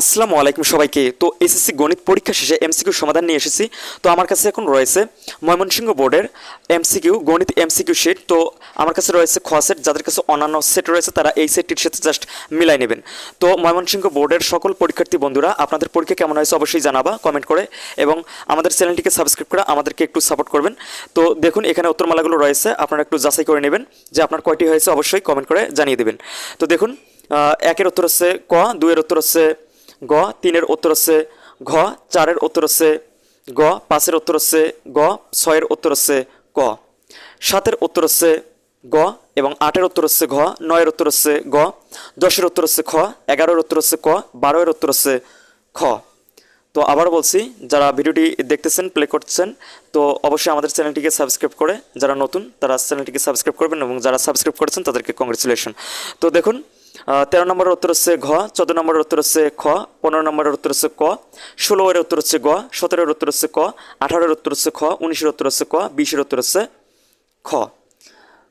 আসসালামু আলাইকুম সবাইকে। তো এসএসসি গণিত পরীক্ষা শেষে এমসিকিউ সমাধান নিয়ে এসেছি। তো আমার কাছে এখন রয়েছে ময়মনসিংহ বোর্ডের এমসিকিউ গণিত এমসিকিউ সেট তো আমার কাছে রয়েছে খ সেট যাদের কাছে অন্যান্য সেট রয়েছে, তারা এই সেটটির সাথে জাস্ট মিলাই নেবেন। তো ময়মনসিংহ বোর্ডের সকল পরীক্ষার্থী বন্ধুরা, আপনাদের পরীক্ষা কেমন হয়েছে অবশ্যই জানাবা কমেন্ট করে। এবং আমাদের চ্যানেলটিকে সাবস্ক্রাইব করে আমাদেরকে একটু সাপোর্ট করবেন। তো দেখুন, এখানে উত্তরমালাগুলো রয়েছে, আপনারা একটু যাচাই করে নেবেন যে আপনার কয়টি হয়েছে, অবশ্যই কমেন্ট করে জানিয়ে দেবেন। তো দেখুন একের উত্তর হচ্ছে ক, দুইয়ের উত্তর হচ্ছে গ তিনের উত্তর হচ্ছে ঘ চারের উত্তর হচ্ছে গ পাঁচের উত্তর হচ্ছে গ ছয়ের উত্তর হচ্ছে ক সাতের উত্তর হচ্ছে গ এবং আটের উত্তর হচ্ছে ঘ নয়ের উত্তর হচ্ছে গ দশের উত্তর হচ্ছে খ এগারোর উত্তর হচ্ছে ক বারোয়ের উত্তর হচ্ছে খ তো আবার বলছি যারা ভিডিওটি দেখতেছেন প্লে করছেন তো অবশ্যই আমাদের চ্যানেলটিকে সাবস্ক্রাইব করে যারা নতুন তারা চ্যানেলটিকে সাবস্ক্রাইব করবেন এবং যারা সাবস্ক্রাইব করেছেন তাদেরকে কংগ্রেচুলেশন তো দেখুন তেরো নম্বরের উত্তর হচ্ছে ঘ, চোদ্দ নম্বরের উত্তর হচ্ছে খ, পনেরো নম্বরের উত্তর হচ্ছে ক, ষোলো এর উত্তর হচ্ছে গ সতেরোর উত্তর হচ্ছে ক আঠারোর উত্তর হচ্ছে খ, উনিশের উত্তর হচ্ছে ক, বিশের উত্তর হচ্ছে খ।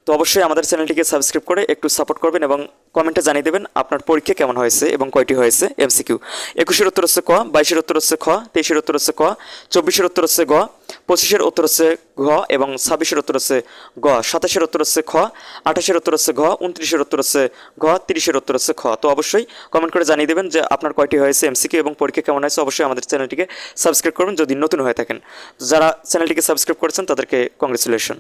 তো অবশ্যই আমাদের চ্যানেলটিকে সাবস্ক্রাইব করে একটু সাপোর্ট করবেন এবং কমেন্টে জানিয়ে দেবেন আপনার পরীক্ষা কেমন হয়েছে এবং কয়টি হয়েছে এমসিকিউ একুশের উত্তর হচ্ছে ক বাইশের উত্তর হচ্ছে খ তেইশের উত্তর হচ্ছে ক চব্বিশের উত্তর হচ্ছে গ পঁচিশের উত্তর হচ্ছে ঘ এবং ছাব্বিশের উত্তর হচ্ছে গ সাতাশের উত্তর হচ্ছে খ আঠাশের উত্তর হচ্ছে ঘ উনত্রিশের উত্তর হচ্ছে ঘ তিরিশের উত্তর হচ্ছে খ তো অবশ্যই কমেন্ট করে জানিয়ে দেবেন যে আপনার কয়টি হয়েছে এমসিকিউ এবং পরীক্ষা কেমন হয়েছে অবশ্যই আমাদের চ্যানেলটিকে সাবস্ক্রাইব করবেন যদি নতুন হয়ে থাকেন যারা চ্যানেলটিকে সাবস্ক্রাইব করেছেন তাদেরকে কংগ্রেচুলেশন